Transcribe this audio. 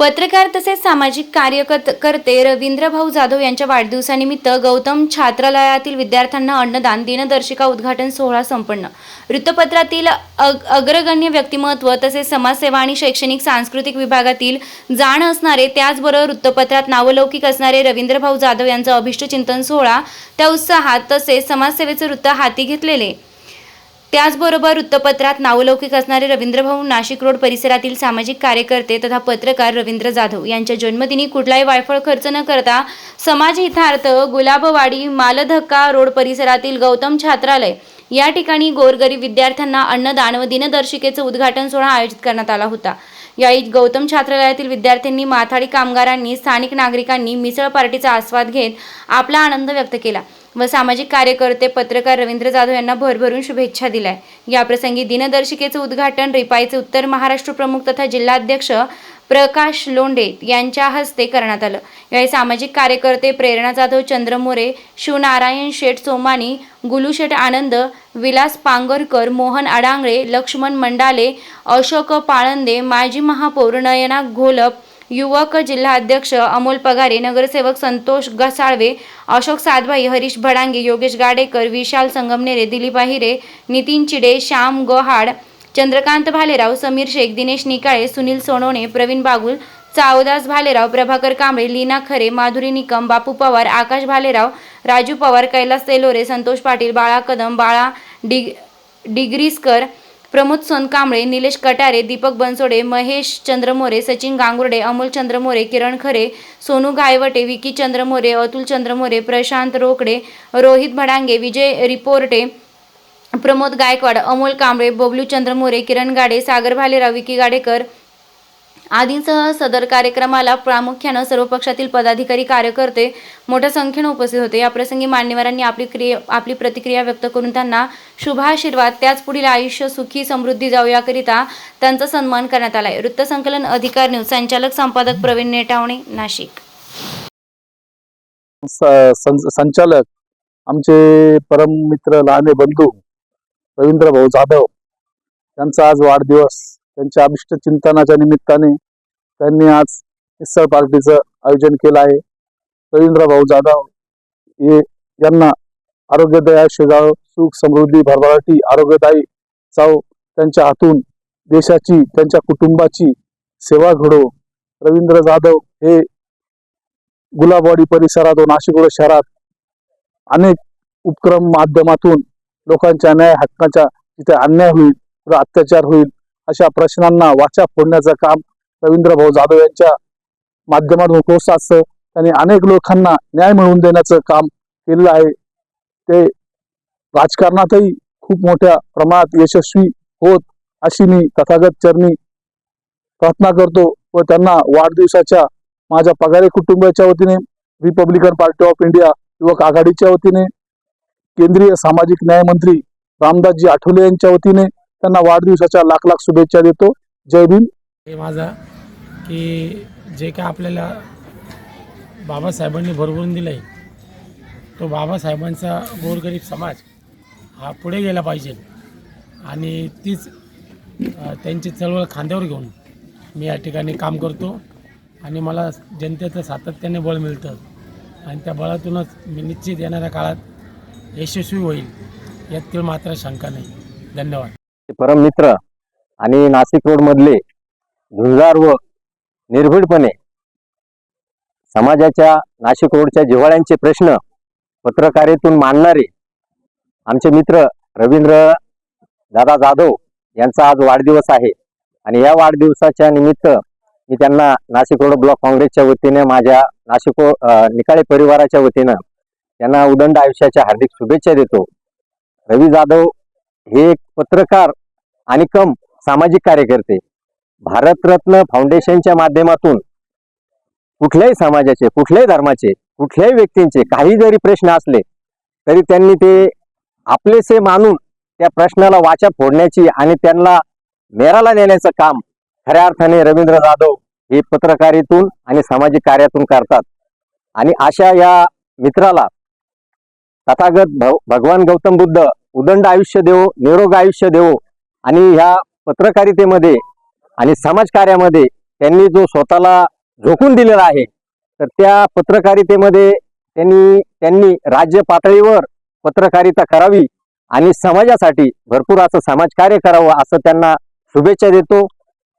पत्रकार तसेच सामाजिक कार्यकर्ते रवींद्र भाऊ जाधव यांच्या वाढदिवसानिमित्त गौतम छात्रालयातील विद्यार्थ्यांना अन्नदान दिनदर्शिका उद्घाटन सोहळा संपन्न. वृत्तपत्रातील अग अग्रगण्य व्यक्तिमत्व तसेच समाजसेवा आणि शैक्षणिक सांस्कृतिक विभागातील जाण असणारे त्याचबरोबर वृत्तपत्रात नावलौकिक असणारे रवींद्र भाऊ जाधव यांचा अभिष्ट चिंतन सोहळा त्या उत्साहात तसेच समाजसेवेचे वृत्त हाती घेतलेले. त्याचबरोबर वृत्तपत्रात नावलौकिक असणारे रवींद्रभाऊ नाशिक रोड परिसरातील सामाजिक कार्यकर्ते तथा पत्रकार रवींद्र जाधव यांच्या जन्मदिनी कुठलाही वायफळ खर्च न करता समाजहितार्थ गुलाबवाडी मालधक्का रोड परिसरातील गौतम छात्रालय या ठिकाणी गोरगरीब विद्यार्थ्यांना अन्नदान व दिनदर्शिकेचं उद्घाटन सोहळा आयोजित करण्यात आला होता. याई गौतम छात्रालयातील विद्यार्थ्यांनी माथाडी कामगारांनी स्थानिक नागरिकांनी मिसळ पार्टीचा आस्वाद घेत आपला आनंद व्यक्त केला. व सामाजिक कार्यकर्ते पत्रकार रवींद्र जाधव यांना भरभरून शुभेच्छा दिल्या. याप्रसंगी दिनदर्शिकेचं उद्घाटन रिपाईचे उत्तर महाराष्ट्र प्रमुख तथा जिल्हाध्यक्ष प्रकाश लोंढे यांच्या हस्ते करण्यात आलं. यावेळी सामाजिक कार्यकर्ते प्रेरणा जाधव चंद्र मोरे शिवनारायण शेठ सोमानी गुलूशेठ आनंद विलास पांगरकर मोहन अडांगळे लक्ष्मण मंडाले अशोक पाळंदे माजी महापौर नयना घोलप युवक जिल्हाध्यक्ष अमोल पगारे नगरसेवक संतोष गसाळवे अशोक सातभाई हरीश भडांगे योगेश गाडेकर विशाल संगमनेरे दिलीप आहिरे नितीन चिडे श्याम गोहाड चंद्रकांत भालेराव समीर शेख दिनेश निकाळे सुनील सोनवणे प्रवीण बागुल चावदास भालेराव प्रभाकर कांबळे लीना खरे माधुरी निकम बापू पवार आकाश भालेराव राजू पवार कैलास तेलोरे संतोष पाटील बाळा कदम बाळा डिग डिग्रीसकर प्रमोद सोनकांबळे निलेश कटारे दीपक बनसोडे महेश चंद्रमोरे सचिन गांगुर्डे अमोल चंद्रमोरे किरण खरे सोनू गायवटे विकी चंद्रमोरे अतुल चंद्रमोरे प्रशांत रोकडे रोहित भडांगे विजय रिपोर्टे प्रमोद गायकवाड अमोल कांबळे बबलू चंद्रमोरे किरण गाडे सागर भालेराव विकी गाडेकर आदींसह सदर कार्यक्रमाला प्रामुख्यानं सर्व पक्षातील पदाधिकारी कार्यकर्ते मोठ्या संख्येनं उपस्थित होते. याप्रसंगी मान्यवरांनी आपली क्रिया आपली प्रतिक्रिया व्यक्त करून त्यांना शुभाशीर्वाद त्याच पुढील आयुष्य सुखी समृद्धी जाऊ याकरिता त्यांचा सन्मान करण्यात आलाय. वृत्तसंकलन अधिकार न्यूज संचालक संपादक प्रवीण नेटावणे नाशिक. संचालक आमचे परम मित्र लहाने बंधू रवींद्र भाऊ जाधव त्यांचा आज वाढदिवस त्यांच्या अभिष्ट चिंतनाच्या निमित्ताने त्यांनी आज मिसळ पार्टीचं आयोजन केलं आहे. रवींद्र भाऊ जाधव हे यांना आरोग्यदया शेगाव सुख समृद्धी भरभराटी आरोग्यदायी चाव त्यांच्या हातून देशाची त्यांच्या कुटुंबाची सेवा घडो. रवींद्र जाधव हे गुलाबवाडी परिसरात व नाशिक शहरात अनेक उपक्रम माध्यमातून लोकांच्या न्याय हक्काच्या तिथे अन्याय होईल व अत्याचार होईल अशा प्रश्नांना वाचा फोडण्याचं काम रवींद्र भाऊ जाधव यांच्या माध्यमातून होत असतं. त्यांनी अनेक लोकांना न्याय मिळवून देण्याचं काम केलेलं आहे. ते राजकारणातही खूप मोठ्या प्रमाणात यशस्वी होत अशी मी तथागत चरणी प्रार्थना करतो व त्यांना वाढदिवसाच्या माझ्या पगारे कुटुंबाच्या वतीने रिपब्लिकन पार्टी ऑफ इंडिया युवक आघाडीच्या वतीने केंद्रीय सामाजिक न्याय मंत्री रामदासजी आठवले यांच्या वतीने त्यांना वाढदिवसाच्या लाख लाख शुभेच्छा देतो. जय भीम. हे माझा की जे काय आपल्याला बाबासाहेबांनी भरभरून दिलं आहे तो बाबासाहेबांचा गोरगरीब समाज हा पुढे गेला पाहिजे आणि तीच त्यांची चळवळ खांद्यावर घेऊन मी या ठिकाणी काम करतो आणि मला जनतेचं सातत्याने बळ मिळतं आणि त्या बळातूनच मी निश्चित येणाऱ्या काळात यशस्वी होईल यातील मात्र शंका नाही. धन्यवाद. परम मित्र आणि नाशिक रोड मधले झुंजार व निर्भीडपणे समाजाच्या नाशिक रोडच्या जिव्हाळ्यांचे प्रश्न पत्रकारेतून मांडणारे आमचे मित्र रवींद्र दादा जाधव यांचा आज वाढदिवस आहे. आणि या वाढदिवसाच्या निमित्त मी त्यांना नाशिक रोड ब्लॉक काँग्रेसच्या वतीने माझ्या नाशिक निकाळे परिवाराच्या वतीनं त्यांना उदंड आयुष्याच्या हार्दिक शुभेच्छा देतो. रवी जाधव हे एक पत्रकार आणि कम सामाजिक कार्यकर्ते. भारतरत्न फाउंडेशनच्या माध्यमातून कुठल्याही समाजाचे कुठल्याही धर्माचे कुठल्याही व्यक्तींचे काही जरी प्रश्न असले तरी त्यांनी ते आपलेसे मानून त्या प्रश्नाला वाचा फोडण्याची आणि त्यांना मेराला नेण्याचं काम खऱ्या अर्थाने रवींद्र जाधव हे पत्रकारितून आणि सामाजिक कार्यातून करतात. आणि अशा या मित्राला तथागत भगवान गौतम बुद्ध उदंड आयुष्य देवो निरोग आयुष्य देवो आणि ह्या पत्रकारितेमध्ये आणि समाजकार्यामध्ये त्यांनी जो स्वतःला झोकून दिलेला आहे तर त्या पत्रकारितेमध्ये त्यांनी त्यांनी राज्य पातळीवर पत्रकारिता करावी आणि समाजासाठी भरपूर असं समाजकार्य करावं असं त्यांना शुभेच्छा देतो.